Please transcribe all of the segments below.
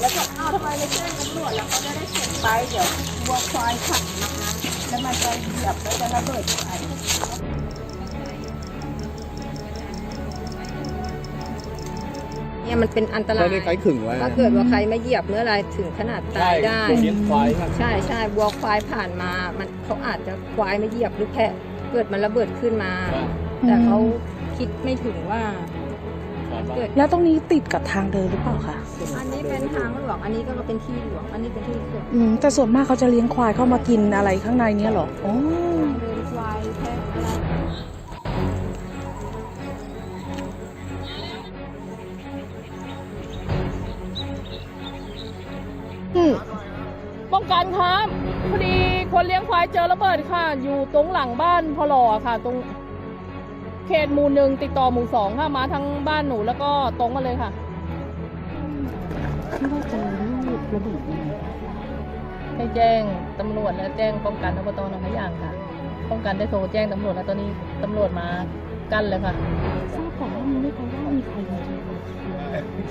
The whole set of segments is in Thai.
แล้วก็เอาไปเลยแจ้งตำรวจแล้วเขาจะได้เก็บไปเดี๋ยววัวควายขัดนะคะแล้วมันจะเหยียบแล้วจะระเบิดไปเนี่ยมันเป็นอันตราไม่ยได้ไขขึงไว้ถ้าเกิดว่าใครมาเหยียบเมื่อไรถึงขนาดตายได้เลี้ยงควายครับใช่ใช่วัวควายผ่านมา มันเขาอาจจะควายมาเหยียบหรือแพะเกิดมันระเบิดขึ้นมา แต่เขาคิดไม่ถึงว่าเกิด แล้วตรงนี้ติดกับทางเดินหรือเปล่าคะอันนี้เป็นทางหลวงอันนี้ก็เป็นที่หลวงอันนี้เป็นที่ส่วนอืมแต่ส่วนมากเขาจะเลี้ยงควายเข้ามากินอะไรข้างในเนี้ยเหรออ๋อเดินควายแพะอะไรป้องกันครับพอดีคนเลี้ยงควายเจอระเบิดค่ะ อยู่ตรงหลังบ้านพอหล่อค่ะ ตรง เขตหมู่หนึ่งติดต่อหมู่สองค่ะมาทั้งบ้านหนูแล้วก็ตรงมาเลยค่ะที่ว่าจอลูกระบิดยังไงให้แจ้งตำรวจและแจ้งป้องกันอบตหนองขยางค่ะ ป้องกันได้โทรแจ้งตำรวจแล้วตอนนี้ตำรวจมากั้นเลยค่ะทราบก่อนหน้านี้ไหมคะว่ามีใครมาเจอ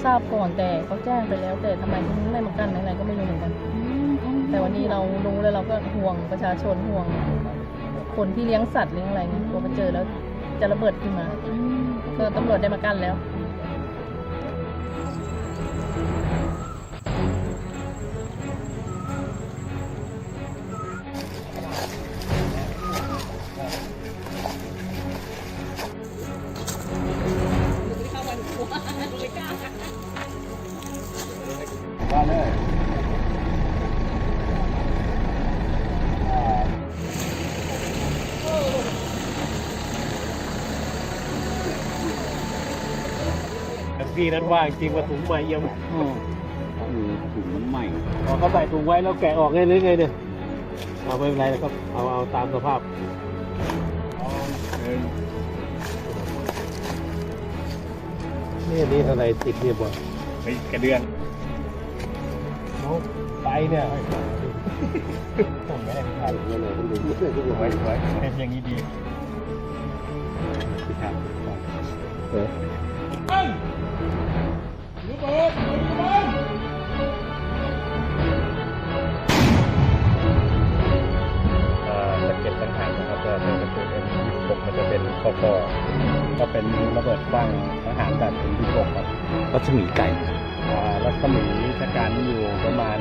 ทราบก่อนแต่เขาแจ้งไปแล้วแต่ทำไมถึงไม่มากั้นอะไรก็ไม่รู้เหมือนกัน แต่วันนี้เรารู้แล้วเราก็ห่วงประชาชนห่วงคนที่เลี้ยงสัตว์เลี้ยงอะไรเงี้ยกลัวมาเจอแล้ว จะระเบิดขึ้นมาก็ตำรวจได้มากั้นแล้วว่าเลย พี่นั้นว่าจริงว่าถุงใหม่ยังอืมถุงมันใหม่พอเขาใส่ถุงไว้แล้วแกะออกไงหรือไงเนี่ยเอาไม่เป็นไรนะครับ เอาเอาตามสภาพนี่อันนี่อะไรติดเนี่ยบ่ไปกระเดือนน้องไปเนี่ยต้องไม่ได้ถ่ายเลยเลยคุณลุงไว้ไว้เป็นอย่างนี้ดีครับเอออ่ นะครับแต่ในกระสุน M26 มันจะเป็นคอคอก็เป็นระเบิดคว้างทหารแบบ M26 ครับรัศมีไก่อ่ารัศมีชะกันอยู่ประมาณ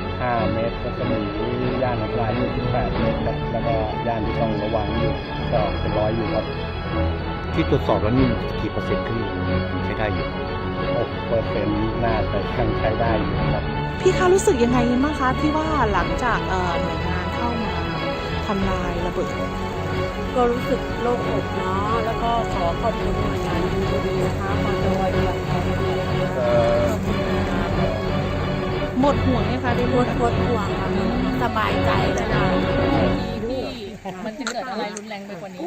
5 เมตรรัศมีย่านอันตรายอยู่18เมตรครับแล้วก็ย่านที่ต้องระวังอยู่ก็เป็นร้อยอยู่ครับที่ตรวจสอบแล้วนี่กี่เปอร์เซ็นต์ที่ยังใช้ได้อยู่6เปอร์เซ็นต์น่าจะยังใช้ได้อยู่ครับ พี่คะรู้สึกยังไงบ้างคะที่ว่าหลังจากเอ่อหน่วยงานเข้ามา ทำลายระเบิด ก็รู้สึกโล่งอกเนาะแล้วก็ขอขอบคุณหน่วยงานดีดีนะคะขอโดยเรื่องดีนะคะหมดห่วงไหมคะได้หมดหมดห่วงค่ะสบายใจแล้วนะที่มันจะเกิดอะไรรุนแรงไปกว่านี้